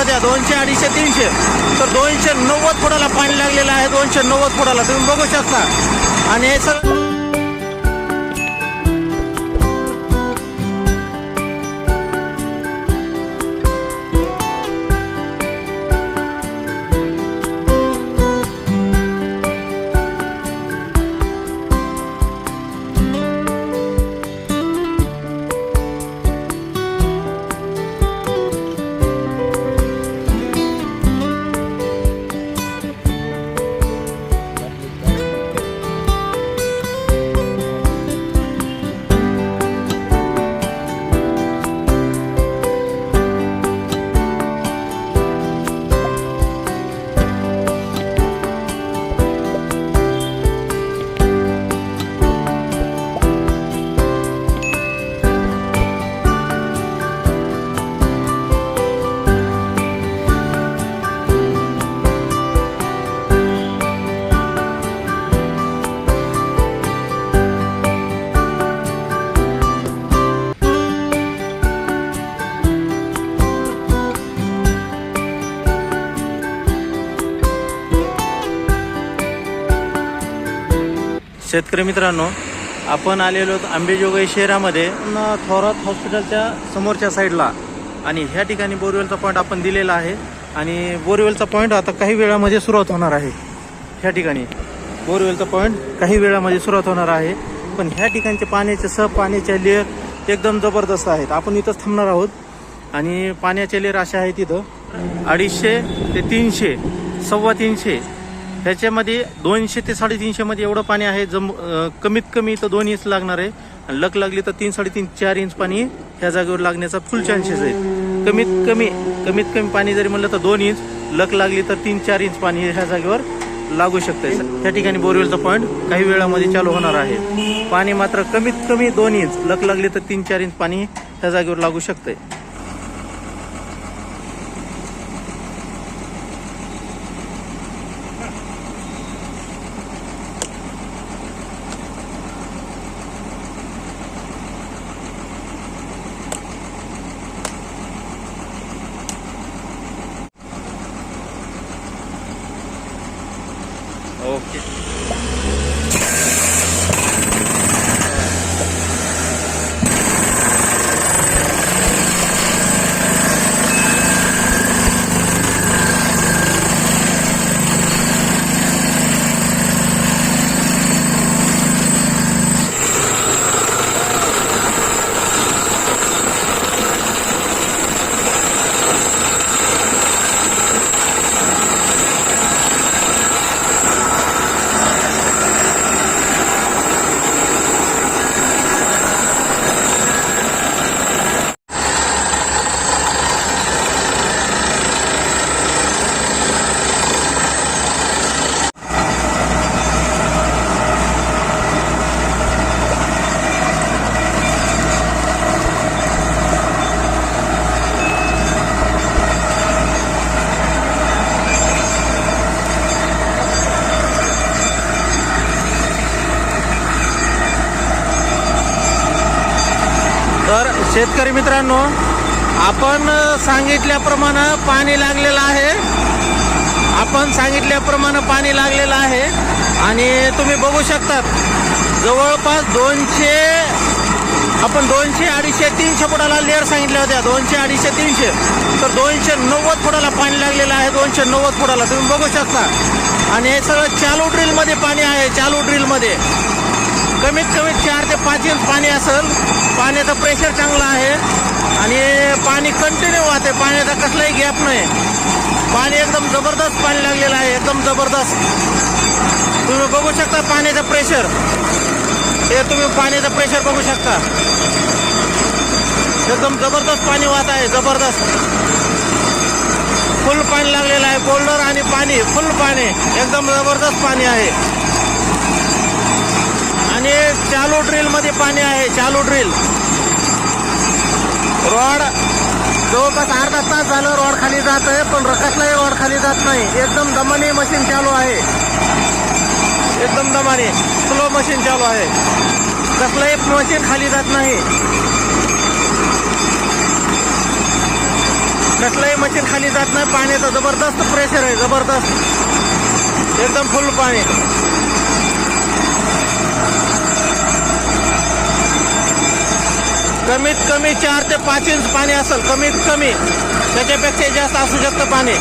होत्या दोनशे अडीचशे तीनशे. तर दोनशे नव्वद फुटाला पाणी लागलेलं आहे दोनशे नव्वद फुटाला. तुम्ही बघू शकता. आणि हे सगळं शेतकरी मित्रांनो आपण आलेलो आंबेजोगाई शहरामध्ये थोरात हॉस्पिटलच्या समोरच्या साईडला. आणि ह्या ठिकाणी बोरवेलचा पॉईंट आपण दिलेला आहे. आणि बोरवेलचा पॉईंट आता काही वेळामध्ये सुरुवात होणार आहे. ह्या ठिकाणी बोरवेलचा पॉईंट काही वेळामध्ये सुरुवात होणार आहे. पण ह्या ठिकाणचे पाण्याचे सह पाण्याचे लेअर एकदम जबरदस्त आहेत. आपण इथंच थांबणार आहोत. आणि पाण्याचे लेअर असे आहेत इथं. अडीचशे ते तीनशे सव्वा तीनशे ह्याच्यामध्ये दोनशे ते साडेतीनशेमध्ये एवढं पाणी आहे. जम कमीत कमी तर दोन इंच लागणार आहे. आणि लक लागली तर तीन साडेतीन चार इंच पाणी ह्या जागेवर लागण्याचा फुल चान्सेस आहे कमीत कमी कमीत कमी पाणी जरी म्हणलं तर दोन इंच लक लागली तर तीन चार इंच पाणी ह्या जागेवर लागू शकते त्या ठिकाणी बोरवेलचा पॉईंट काही वेळामध्ये चालू होणार आहे. पाणी मात्र कमीत कमी दोन इंच लक लागली तर तीन चार इंच पाणी ह्या जागेवर लागू शकते ओके तर शेतकरी मित्रांनो आपण सांगितल्याप्रमाणे पाणी लागलेलं आहे. आपण सांगितल्याप्रमाणे पाणी लागलेलं आहे. आणि तुम्ही बघू शकतात जवळपास दोनशे आपण दोनशे अडीचशे तीनशे फुटाला लेअर सांगितल्या होत्या. दोनशे अडीचशे तीनशे. तर दोनशे नव्वद फुटाला पाणी लागलेलं आहे दोनशे नव्वद फुटाला. तुम्ही बघू शकता. आणि हे सगळं चालू ड्रिलमध्ये पाणी आहे चालू ड्रिलमध्ये कमीत कमी चार ते पाच इंच पाणी असेल. पाण्याचं प्रेशर चांगलं आहे. आणि पाणी कंटिन्यू वाहते. पाण्याचा कसलाही गॅप नाही. पाणी एकदम जबरदस्त पाणी लागलेलं आहे. एकदम जबरदस्त. तुम्ही बघू शकता पाण्याचं प्रेशर हे तुम्ही पाण्याचं प्रेशर बघू शकता. एकदम जबरदस्त पाणी वाहत आहे. जबरदस्त. फुल पाणी लागलेलं आहे. बोल्डर आणि पाणी. फुल पाणी. एकदम जबरदस्त पाणी आहे. आणि चालू ड्रिलमध्ये पाणी आहे चालू ड्रिल रॉड जवळपास अर्धा तास झालं रॉड खाली जात आहे पण कसलाही रॉड खाली जात नाही. एकदम दमाने मशीन चालू आहे. एकदम दमाने स्लो मशीन चालू आहे. कसलंही मशीन खाली जात नाही. कसलंही मशीन खाली जात नाही. पाण्याचं जबरदस्त प्रेशर आहे जबरदस्त. एकदम फुल पाणी. कमीत कमी चार ते पाच इंच पाणी असेल कमीत कमी. त्याच्यापेक्षा जास्त असू शकतं पाणी.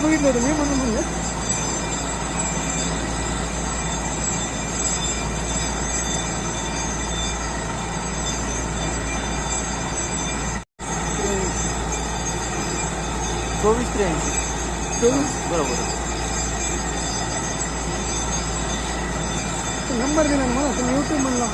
बघितलं होतं मी म्हणून म्हणलं चोवीस त्र्याऐंशी चोवीस बरोबर नंबर दिला ना मला तुम्ही युट्यूब म्हणला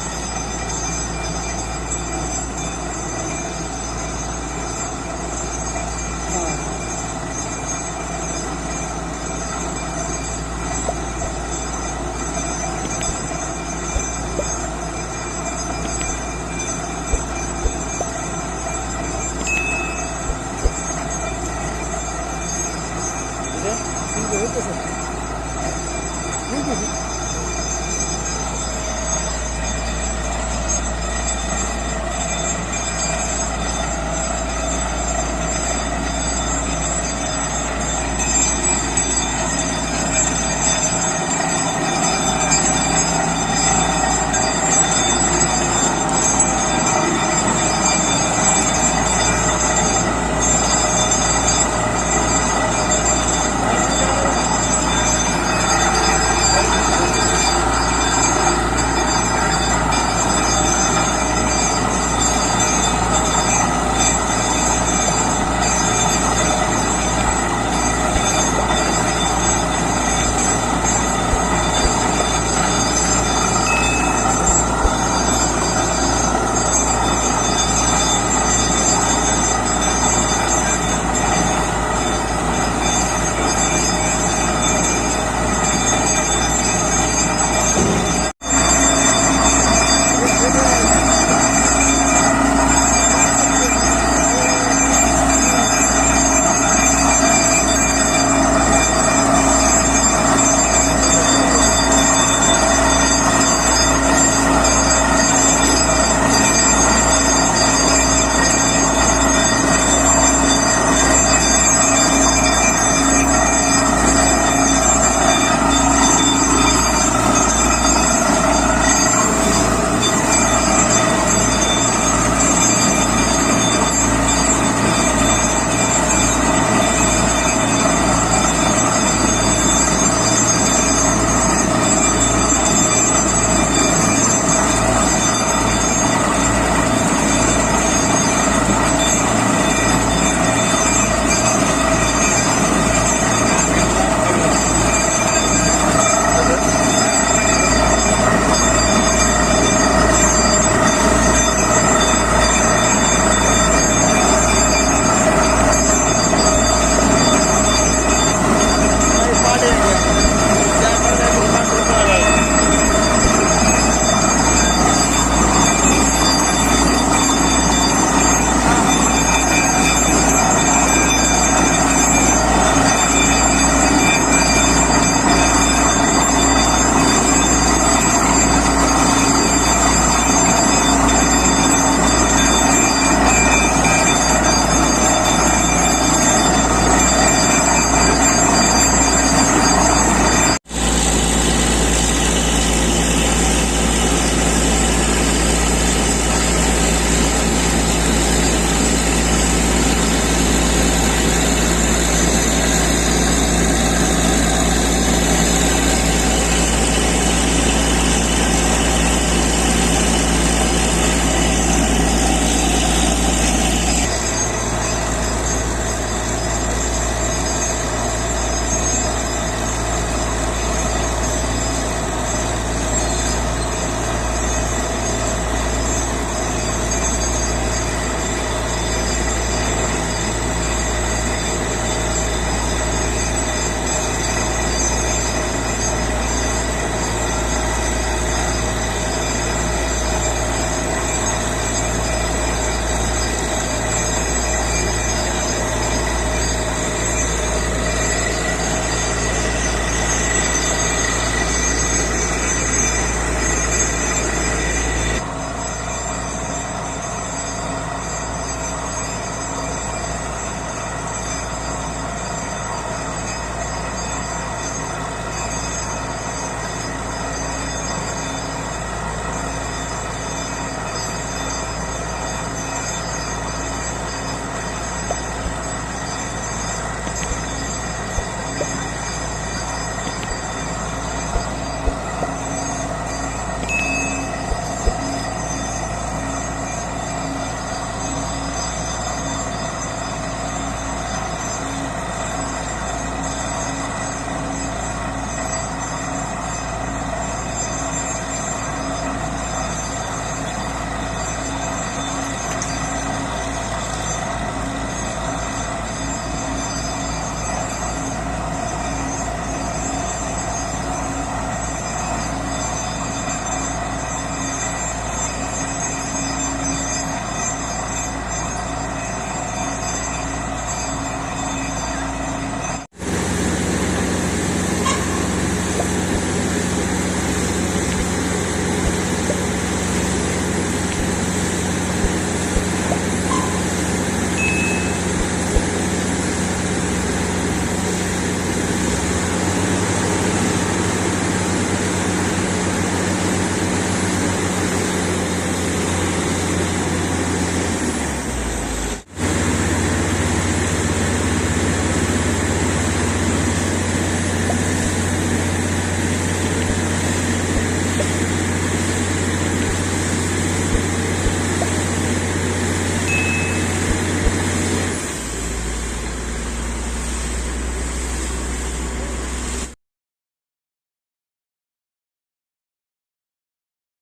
で、えっと、そう。